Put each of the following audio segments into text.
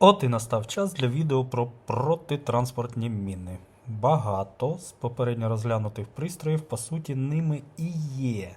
От і настав час для відео про протитранспортні міни. Багато з попередньо розглянутих пристроїв, по суті, ними і є.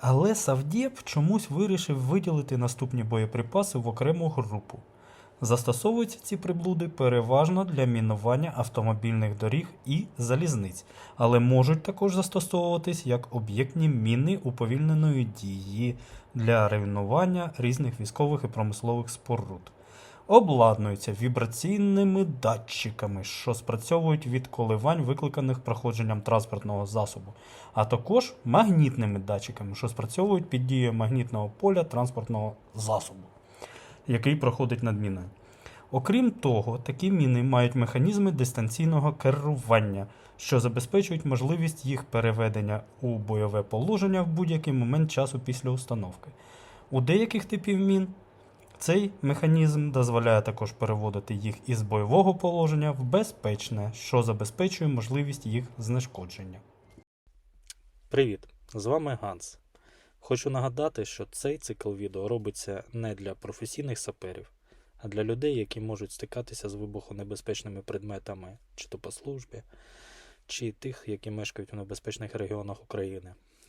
Але Савдєп чомусь вирішив виділити наступні боєприпаси в окрему групу. Застосовуються ці приблуди переважно для мінування автомобільних доріг і залізниць, але можуть також застосовуватись як об'єктні міни уповільненої дії для руйнування різних військових і промислових споруд. Обладнуються вібраційними датчиками, що спрацьовують від коливань, викликаних проходженням транспортного засобу, а також магнітними датчиками, що спрацьовують під дією магнітного поля транспортного засобу який проходить над міною. Окрім того, такі міни мають механізми дистанційного керування, що забезпечують можливість їх переведення у бойове положення в будь-який момент часу після установки. У деяких типів мін цей механізм дозволяє також переводити їх із бойового положення в безпечне, що забезпечує можливість їх знешкодження. Привіт! З вами Ганс. Хочу нагадати, що цей цикл відео робиться не для професійних саперів, а для людей, які можуть стикатися з вибухонебезпечними предметами, чи то по службі, чи тих, які мешкають у небезпечних регіонах України.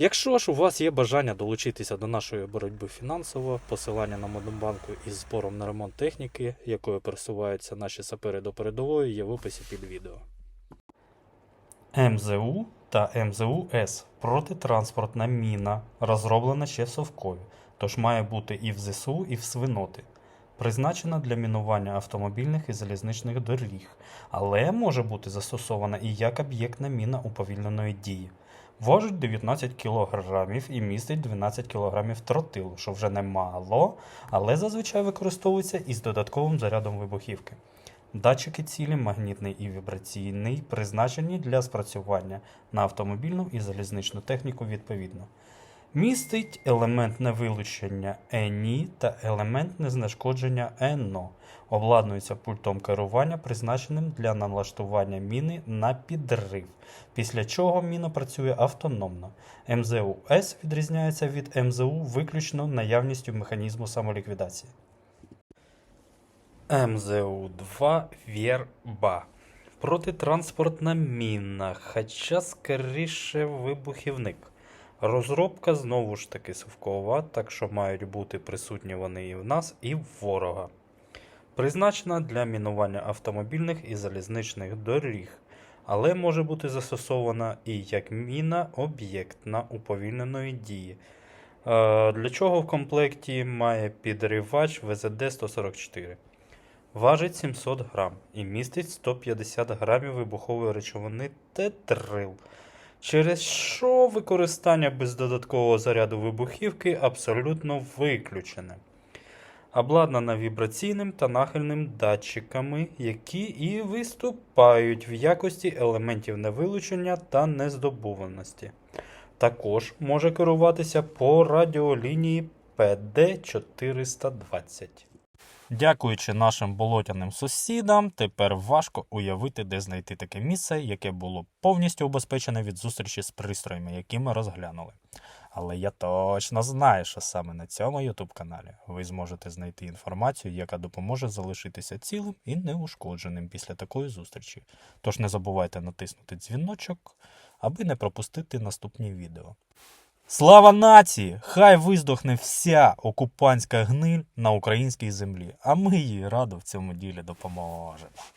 Якщо ж у вас є бажання долучитися до нашої боротьби фінансово, посилання на Монобанку із збором на ремонт техніки, якою пересуваються наші сапери до передової, є в описі під відео. МЗУ та МЗУ-С протитранспортна міна, розроблена ще в Совкові, тож має бути і в ЗСУ, і в свиноти. Призначена для мінування автомобільних і залізничних доріг, але може бути застосована і як об'єктна міна уповільненої дії. Важить 19 кг і містить 12 кг тротилу, що вже немало, але зазвичай використовується із додатковим зарядом вибухівки. Датчики цілі магнітний і вібраційний призначені для спрацювання на автомобільну і залізничну техніку відповідно. Містить елементне вилучення ЕНІ та елементне знешкодження ЕНО. Обладнується пультом керування, призначеним для налаштування міни на підрив, після чого міна працює автономно. МЗУ-С відрізняється від МЗУ виключно наявністю механізму самоліквідації. МЗУ-2 Вєрба. Протитранспортна міна, хоча скоріше вибухівник. Розробка знову ж таки совкова, так що мають бути присутні вони і в нас, і в ворога. Призначена для мінування автомобільних і залізничних доріг, але може бути застосована і як міна об'єктна уповільненої дії. Е, Для чого в комплекті має підривач ВЗД-144. Важить 700 грам і містить 150 грамів вибухової речовини тетрил, через що використання без додаткового заряду вибухівки абсолютно виключене. Обладнана вібраційним та нахильним датчиками, які і виступають в якості елементів невилучення та нездобуваності. Також може керуватися по радіолінії PD420. Дякуючи нашим болотяним сусідам, тепер важко уявити, де знайти таке місце, яке було повністю убезпечене від зустрічі з пристроями, які ми розглянули. Але я точно знаю, що саме на цьому YouTube каналі ви зможете знайти інформацію, яка допоможе залишитися цілим і неушкодженим після такої зустрічі. Тож не забувайте натиснути дзвіночок, аби не пропустити наступні відео. Слава нації! Хай виздохне вся окупантська гниль на українській землі, а ми їй радо в цьому ділі допоможемо.